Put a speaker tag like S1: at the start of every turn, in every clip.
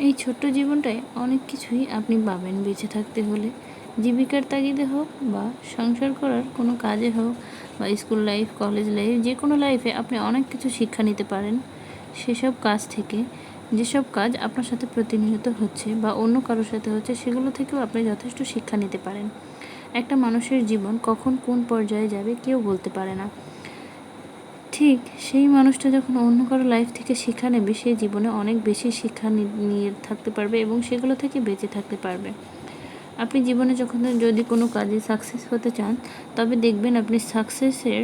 S1: এই ছোট্ট জীবনটায় অনেক কিছুই আপনি পাবেন বেঁচে থাকতে হলে। জীবিকার তাগিদে হোক বা সংসার করার কোনো কাজে হোক বা স্কুল লাইফ, কলেজ লাইফ, যে কোনো লাইফে আপনি অনেক কিছু শিক্ষা নিতে পারেন। সেসব কাজ থেকে, যেসব কাজ আপনার সাথে প্রতিনিয়ত হচ্ছে বা অন্য কারোর সাথে হচ্ছে, সেগুলো থেকেও আপনি যথেষ্ট শিক্ষা নিতে পারেন। একটা মানুষের জীবন কখন কোন পর্যায়ে যাবে কেউ বলতে পারে না। ঠিক, সেই মানুষটা যখন অন্য কারও লাইফ থেকে শিক্ষা নেবে, সে জীবনে অনেক বেশি শিক্ষা নিয়ে থাকতে পারবে এবং সেগুলো থেকে বেঁচে থাকতে পারবে। আপনি জীবনে যখন যদি কোনো কাজে সাকসেস হতে চান, তবে দেখবেন আপনি সাকসেসের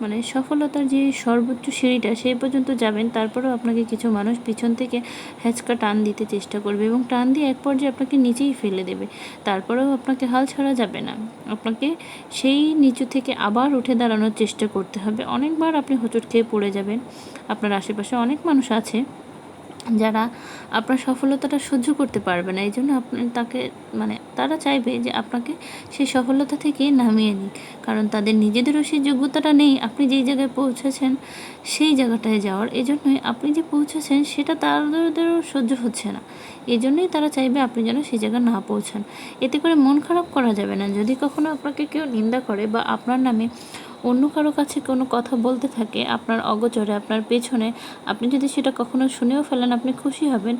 S1: মানে সফলতার যে সর্বোচ্চ সিঁড়িটা সেই পর্যন্ত যাবেন, তারপরেও আপনাকে কিছু মানুষ পিছন থেকে হ্যাঁচকা টান দিতে চেষ্টা করবে এবং টান দিয়ে এক পর্যায়ে আপনাকে নিচেই ফেলে দেবে। তারপরেও আপনাকে হাল ছাড়া যাবে না। আপনাকে সেই নিচু থেকে আবার উঠে দাঁড়ানোর চেষ্টা করতে হবে। অনেকবার আপনি হোঁচট খেয়ে পড়ে যাবেন। আপনার আশেপাশে অনেক মানুষ আছে যারা আপনার সফলতাটা সহ্য করতে পারবে না এই জন্য আপনি তাকে মানে তারা চাইবে যে আপনাকে সেই সফলতা থেকে নামিয়ে নিক। কারণ তাদের নিজেদেরও সেই যোগ্যতাটা নেই, আপনি যেই জায়গায় পৌঁছেছেন সেই জায়গাটায় যাওয়ার। এই জন্যই আপনি যে পৌঁছেছেন সেটা তাদেরও সহ্য হচ্ছে না। এই জন্যই তারা চাইবে আপনি যেন সেই জায়গায় না পৌঁছান। এতে করে মন খারাপ করা যাবে না। যদি কখনো আপনাকে কেউ নিন্দা করে বা আপনার নামে অন্য কারও কাছে কোনো কথা বলতে থাকে, আপনার অগোচরে, আপনার পেছনে, আপনি যদি সেটা কখনো শুনেও ফেলেন, আপনি খুশি হবেন।